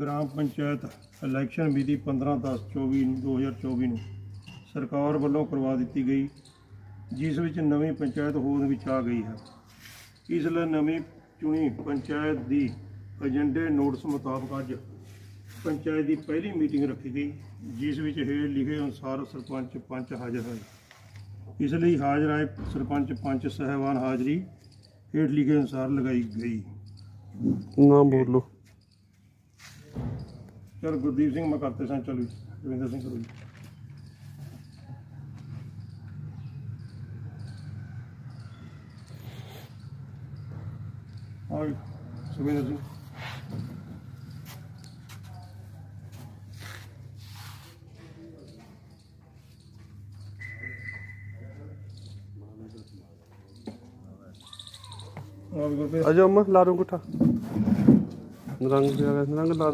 Gram panchayat election ਮਿਤੀ 15/10/24 2024 ਨੂੰ ਸਰਕਾਰ ਵੱਲੋਂ ਕਰਵਾ ਦਿੱਤੀ ਗਈ, ਜਿਸ ਵਿੱਚ ਨਵੀਂ ਪੰਚਾਇਤ ਹੋਂਦ ਵਿੱਚ ਆ ਗਈ ਹੈ। ਇਸ ਲਈ ਨਵੀਂ ਚੁਣੀ ਪੰਚਾਇਤ ਦੀ ਏਜੰਡੇ ਨੋਟਿਸ ਮੁਤਾਬਕ ਅੱਜ ਪੰਚਾਇਤ ਦੀ ਪਹਿਲੀ ਮੀਟਿੰਗ ਰੱਖੀ ਗਈ, ਜਿਸ ਵਿੱਚ ਹੇਠ ਲਿਖੇ ਅਨੁਸਾਰ ਸਰਪੰਚ ਪੰਚ ਹਾਜ਼ਰ ਹੋਏ ਇਸ ਲਈ ਹਾਜ਼ਰ ਆਏ ਸਰਪੰਚ ਪੰਚ ਸਹਿਬਾਨ ਹਾਜ਼ਰੀ ਹੇਠ ਲਿਖੇ ਅਨੁਸਾਰ ਲਗਾਈ ਗਈ। ਨਾ ਬੋਲੋ। ਚਲ ਗੁਰਦੀਪ ਸਿੰਘ ਮੈਂ ਕਰਤੇ ਸਨ ਚਲੋ ਜੀ। ਰਵਿੰਦਰ ਸਿੰਘ ਕਰੋ ਜੀ। ਆ ਗਏ, ਸਿੰਘ। ਅਜੋ ਅਮਾ ਲਾਰੂ ਗੁੱਠਾ ਰੰਗ ਰੰਗ ਲਾ